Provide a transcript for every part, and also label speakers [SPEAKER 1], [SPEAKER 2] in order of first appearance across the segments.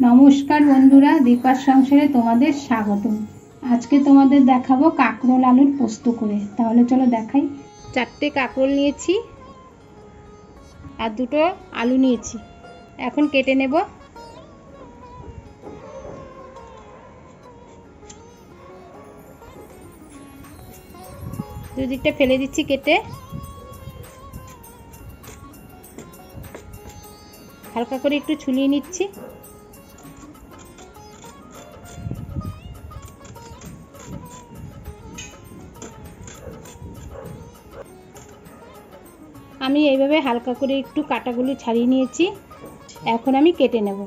[SPEAKER 1] নমস্কার বন্ধুরা, দীপার সংসারে তোমাদের স্বাগত আজকে তোমাদের দেখাবো কাঁকরোল আলুর পোস্ত করে। তাহলে চলো দেখাই। চারটে কাঁকরোল নিয়েছি আর দুটো আলু নিয়েছি। এখন কেটে নেব। দুদিকটা ফেলে দিচ্ছি কেটে। হালকা করে একটু ছুলিয়ে নিচ্ছি। আমি এইভাবে হালকা করে একটু কাটাগুলো ছাড়িয়ে নিয়েছি। এখন আমি কেটে নেব।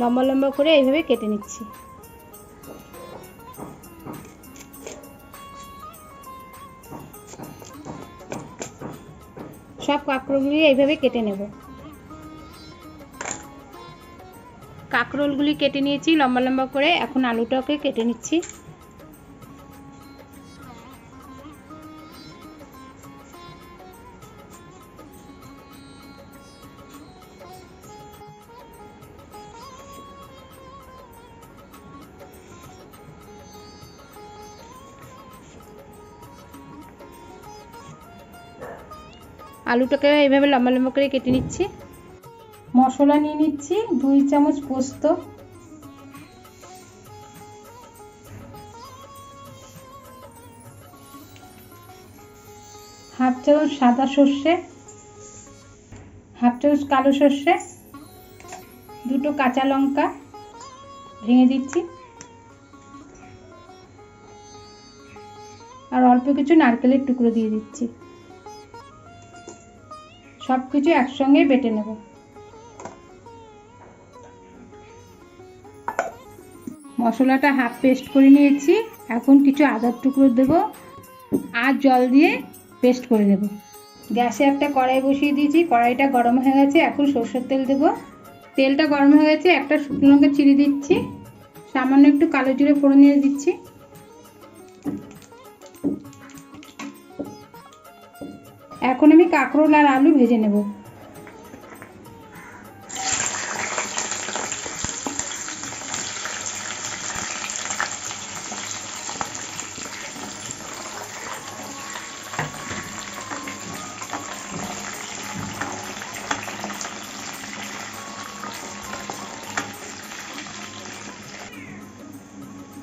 [SPEAKER 1] লম্বা লম্বা করে এইভাবে কেটে নিচ্ছি। সব কাঁকড়গুলি এইভাবে কেটে নেব। কাঁকরোলগুলি কেটে নিয়েছি, লম্বা লম্বা করে। এখন আলুটাকে কেটে নিচ্ছি। আলুটাকে এইভাবে লম্বা লম্বা করে কেটে নিচ্ছি। মশলা নিয়ে নিচ্ছি, দুই চামচ পোস্ত। হাফ চামচ সাদা সর্ষে, হাফ চামচ কালো সর্ষে, দুটো কাঁচা লঙ্কা ভেঙে দিচ্ছি। আর অল্প কিছু নারকেলের টুকরো দিয়ে দিচ্ছি। সব কিছু একসঙ্গে বেটে নেব। মশলাটা হাফ পেস্ট করে নিয়েছি। এখন কিছু আদার টুকরো দেব আর জল দিয়ে পেস্ট করে দেব। গ্যাসে একটা কড়াই বসিয়ে দিয়েছি, কড়াইটা গরম হয়ে গেছে, এখন সর্ষের তেল দেব। তেলটা গরম হয়ে গেছে, একটা শুকনো লঙ্কা চিড়ে দিচ্ছি, সামান্য একটু কালো জিরে ফোড়ন দিয়ে দিচ্ছি। এখন আমি কাঁকরোল আর আলু ভেজে নেব।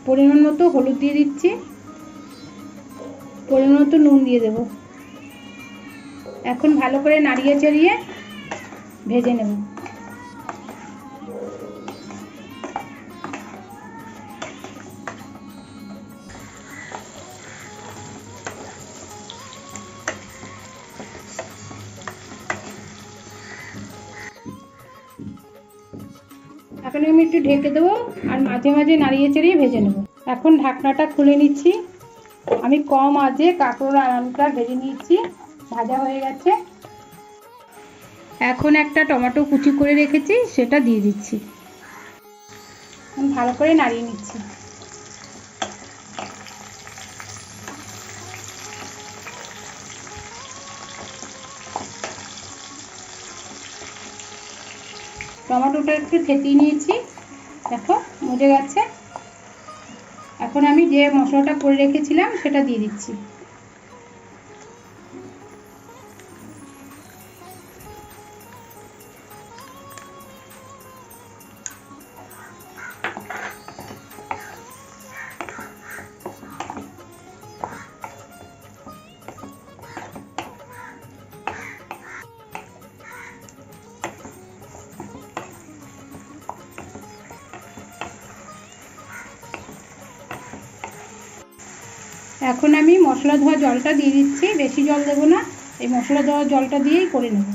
[SPEAKER 1] পরিমাণ মতো হলুদ দিয়ে দিচ্ছি। পরিমাণ মতো নুন দিয়ে দেব। এখন ভালো করে নাড়িয়ে চাড়িয়ে ভেজে নেব। এখন আমি একটু ঢেকে দেবো আর মাঝে মাঝে নাড়িয়ে চেড়িয়ে ভেজে নেব। এখন ঢাকনাটা খুলে নিচ্ছি। আমি কম আজে কাঁকড়োর আলুটা ভেজে নিচ্ছি। ভাজা হয়ে গেছে। এখন একটা টমেটো কুচি করে রেখেছি, সেটা দিয়ে দিচ্ছি। ভালো করে নাড়িয়ে নিচ্ছি। টমেটোটা একটু থেতিয়ে নিয়েছি। দেখো, মজে গেছে। এখন আমি যে মশলাটা করে রেখেছিলাম, সেটা দিয়ে দিচ্ছি। এখন আমি মশলা ধোয়া জলটা দিয়ে দিচ্ছি, বেশি জল দেবো না, এই মশলা ধোয়া জলটা দিয়েই করে নেব।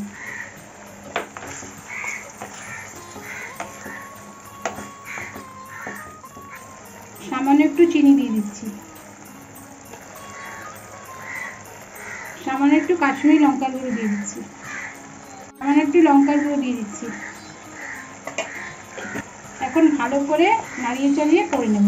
[SPEAKER 1] সামান্য একটু চিনি দিয়ে দিচ্ছি। সামান্য একটু কাশ্মীরি লঙ্কা গুঁড়ো দিয়ে দিচ্ছি। সামান্য একটু লঙ্কার গুঁড়ো দিয়ে দিচ্ছি। এখন ভালো করে নাড়িয়ে চাড়িয়ে করে নেব।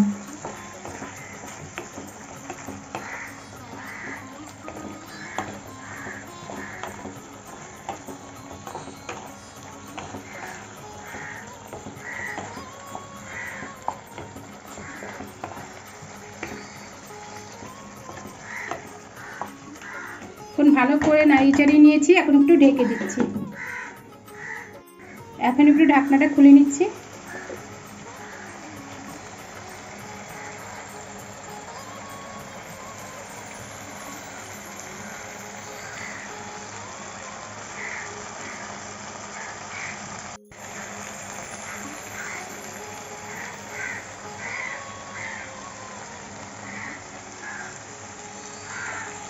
[SPEAKER 1] এখন ভালো করে নাড়িয়ে চাড়িয়ে নিয়েছি, এখন একটু ঢেকে দিচ্ছি। এখন একটু ঢাকনাটা খুলে নিচ্ছি।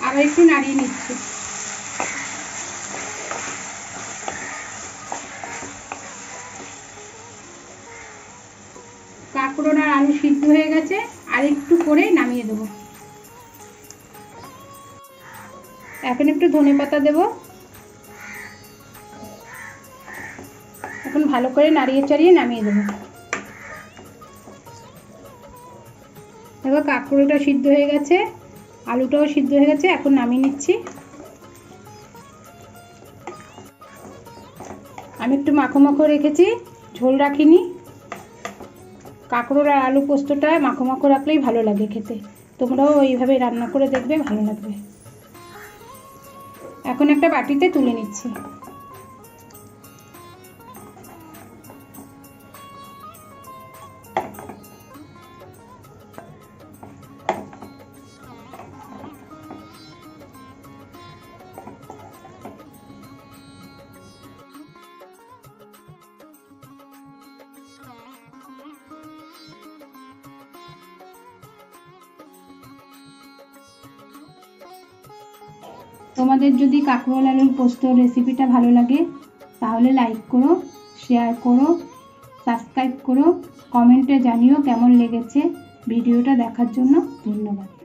[SPEAKER 1] আবার একটু নাড়িয়ে নিচ্ছি। কাঁকড়োর আর আলু সিদ্ধ হয়ে গেছে, আর একটু করে নামিয়ে দেবো। এখন একটু ধনে পাতা দেবো। এখন ভালো করে নাড়িয়ে চাড়িয়ে নামিয়ে দেবো। দেখো কাঁকড়োটা সিদ্ধ হয়ে গেছে। আলুটাও সিদ্ধ হয়ে গেছে, এখন নামিয়ে নিচ্ছি। আমি একটু মাখো মাখো রেখেছি, ঝোল রাখিনি। কাঁকড়োর আর আলু পোস্তটা মাখো মাখো রাখলেই ভালো লাগে খেতে। তোমরাও ওইভাবে রান্না করে দেখবে, ভালো লাগবে। এখন একটা বাটিতে তুলে নিচ্ছি। তোমাদের যদি কাঁকরোল আলুর পোস্ত রেসিপিটা ভালো লাগে, তাহলে লাইক করো শেয়ার করো সাবস্ক্রাইব করো কমেন্টে জানিও কেমন লেগেছে। ভিডিওটা দেখার জন্য ধন্যবাদ।